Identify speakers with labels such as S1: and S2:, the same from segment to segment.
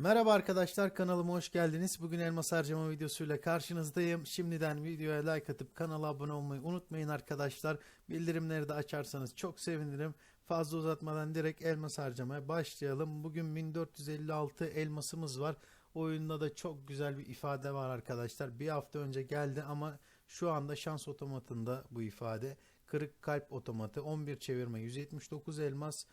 S1: Merhaba arkadaşlar kanalıma hoş geldiniz. Bugün elmas harcama videosuyla karşınızdayım. Şimdiden videoya like atıp kanala abone olmayı unutmayın arkadaşlar. Bildirimleri de açarsanız çok sevinirim. Fazla uzatmadan direkt elmas harcamaya başlayalım. Bugün 1456 elmasımız var. Oyunda da çok güzel bir ifade var arkadaşlar. Bir hafta önce geldi ama şu anda şans otomatında bu ifade. Kırık kalp otomatı 11 çevirme 179 elmas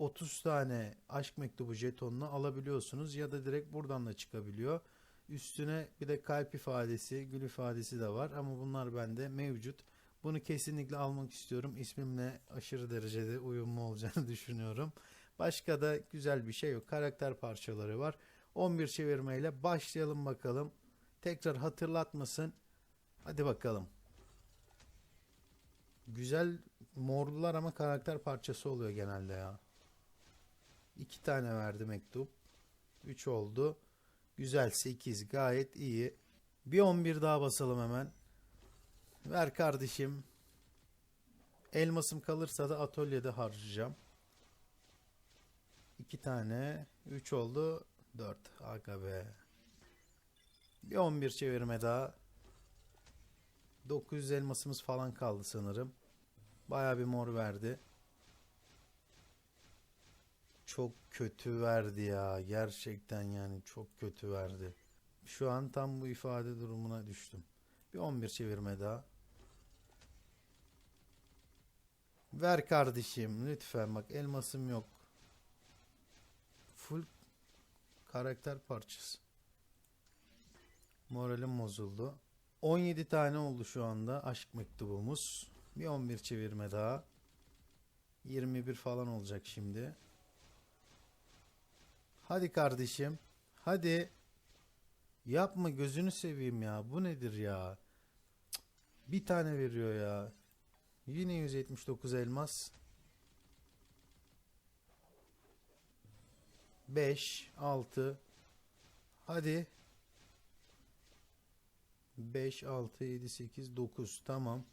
S1: 30 tane aşk mektubu jetonunu alabiliyorsunuz ya da direkt buradan da çıkabiliyor. Üstüne bir de kalp ifadesi, gül ifadesi de var ama bunlar bende mevcut. Bunu kesinlikle almak istiyorum. İsmimle aşırı derecede uyumlu olacağını düşünüyorum. Başka da güzel bir şey yok. Karakter parçaları var. 11 çevirmeyle başlayalım bakalım. Tekrar hatırlatmasın. Hadi bakalım. Güzel morlular ama karakter parçası oluyor genelde ya. İki tane verdi mektup. 3 oldu. Güzel 8 gayet iyi. Bir 11 daha basalım hemen. Ver kardeşim. Elmasım kalırsa da atölyede harcayacağım. 2 tane. 3 oldu. 4. Aga be. Bir 11 çevirme daha. 900 elmasımız falan kaldı sanırım. Baya bir mor verdi. Çok kötü verdi ya. Gerçekten yani çok kötü verdi. Şu an tam bu ifade durumuna düştüm. Bir 11 çevirme daha. Ver kardeşim lütfen bak elmasım yok. Full karakter parçası. Moralim bozuldu. 17 tane oldu şu anda aşk mektubumuz. Bir 11 çevirme daha. 21 falan olacak şimdi. Hadi kardeşim. Hadi. Yapma gözünü seveyim ya. Bu nedir ya? Bir tane veriyor ya. Yine 179 elmas. 5, 6. Hadi. 5, 6, 7, 8, 9. Tamam.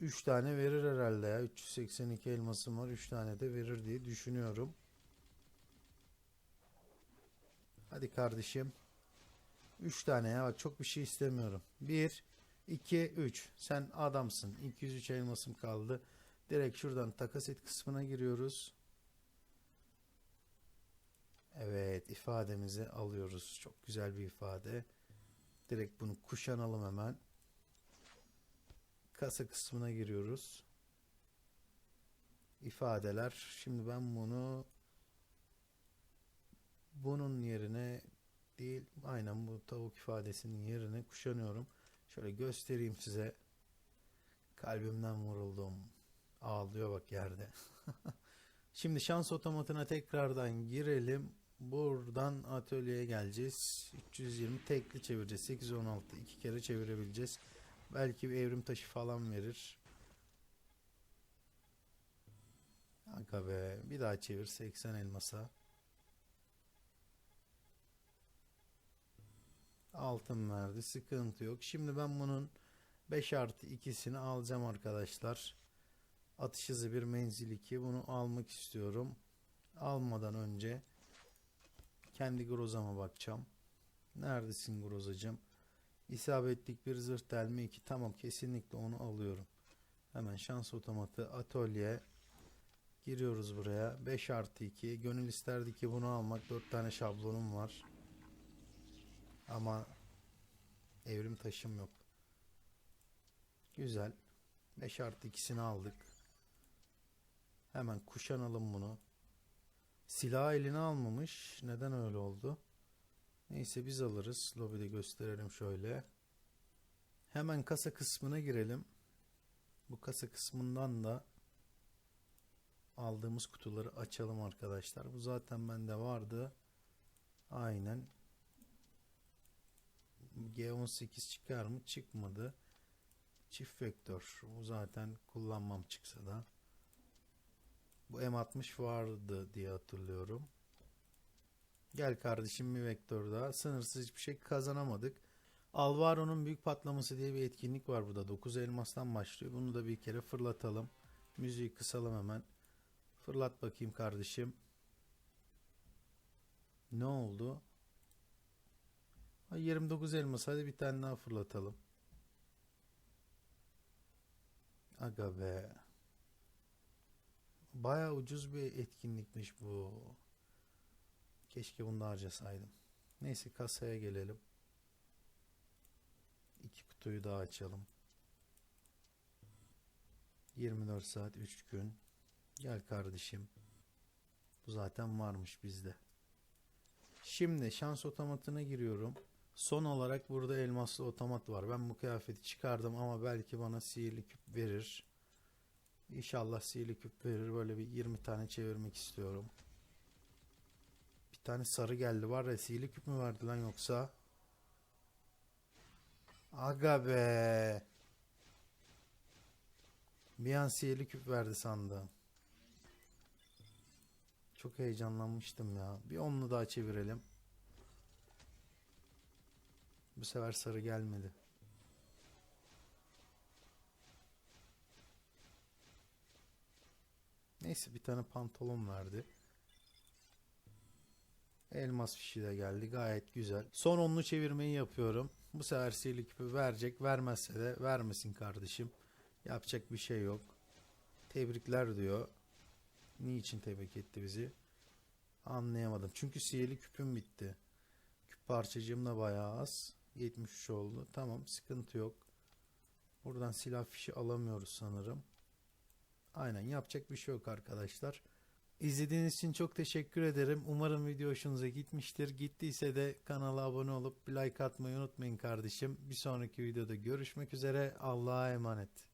S1: 3 tane verir herhalde ya. 382 elmasım var. 3 tane de verir diye düşünüyorum. Hadi kardeşim. 3 tane ya. Çok bir şey istemiyorum. 1, 2, 3. Sen adamsın. 203 elmasım kaldı. Direkt şuradan takas et kısmına giriyoruz. Evet ifademizi alıyoruz. Çok güzel bir ifade. Direkt bunu kuşanalım hemen. Kasa kısmına giriyoruz. İfadeler. Şimdi ben bunu bunun yerine değil aynen bu tavuk ifadesinin yerine kuşanıyorum. Şöyle göstereyim size. Kalbimden vuruldum. Ağlıyor bak yerde. Şimdi şans otomatına tekrardan girelim. Buradan atölyeye geleceğiz. 320 tekli çevireceğiz. 8 16 iki kere çevirebileceğiz. Belki bir evrim taşı falan verir. Aga be. Bir daha çevir 80 elmasa. Altın verdi. Sıkıntı yok. Şimdi ben bunun 5 artı 2'sini alacağım arkadaşlar. Atış hızı bir menzil 2. Bunu almak istiyorum. Almadan önce kendi grozama bakacağım. Neredesin grozacım? İsabetlik bir zırh delme 2. Tamam kesinlikle onu alıyorum. Hemen şans otomatı atölye giriyoruz buraya. 5 artı 2. Gönül isterdi ki bunu almak. 4 tane şablonum var. Ama evrim taşım yok. Güzel. 5 artı 2'sini aldık. Hemen kuşanalım bunu. Silah eline almamış. Neden öyle oldu? Neyse biz alırız. Lobide gösterelim şöyle. Hemen kasa kısmına girelim. Bu kasa kısmından da aldığımız kutuları açalım arkadaşlar. Bu zaten bende vardı. Aynen. G18 çıkar mı? Çıkmadı. Çift vektör. Bu zaten kullanmam çıksa da. Bu M60 vardı diye hatırlıyorum. Gel kardeşim bir vektör daha. Sınırsız hiçbir şey kazanamadık. Alvaro'nun büyük patlaması diye bir etkinlik var burada. 9 elmastan başlıyor. Bunu da bir kere fırlatalım. Müziği kısalım hemen. Fırlat bakayım kardeşim. Ne oldu? Ha, 29 elmas. Hadi bir tane daha fırlatalım. Aga be. Baya ucuz bir etkinlikmiş bu. Keşke bunu da harcasaydım. Neyse kasaya gelelim. İki kutuyu daha açalım. 24 saat 3 gün. Gel kardeşim. Bu zaten varmış bizde. Şimdi şans otomatına giriyorum. Son olarak burada elmaslı otomat var. Ben bu kıyafeti çıkardım ama belki bana sihirli küp verir. İnşallah sihirli küp verir. Böyle bir 20 tane çevirmek istiyorum. Bir tane sarı geldi. Var ya sihirli küp mü verdi lan yoksa? Aga be. Bir an sihirli küp verdi sandım. Çok heyecanlanmıştım ya. Bir onlu daha çevirelim. Bu sefer sarı gelmedi. Neyse bir tane pantolon verdi. Elmas fişi de geldi. Gayet güzel. Son onlu çevirmeyi yapıyorum. Bu sefer sihirli küpü verecek. Vermezse de vermesin kardeşim. Yapacak bir şey yok. Tebrikler diyor. Niçin tebrik etti bizi? Anlayamadım. Çünkü sihirli küpüm bitti. Küp parçacığım da bayağı az. 73 oldu. Tamam sıkıntı yok. Buradan silah fişi alamıyoruz sanırım. Aynen yapacak bir şey yok arkadaşlar. İzlediğiniz için çok teşekkür ederim. Umarım video hoşunuza gitmiştir. Gittiyse de kanala abone olup like atmayı unutmayın kardeşim. Bir sonraki videoda görüşmek üzere. Allah'a emanet.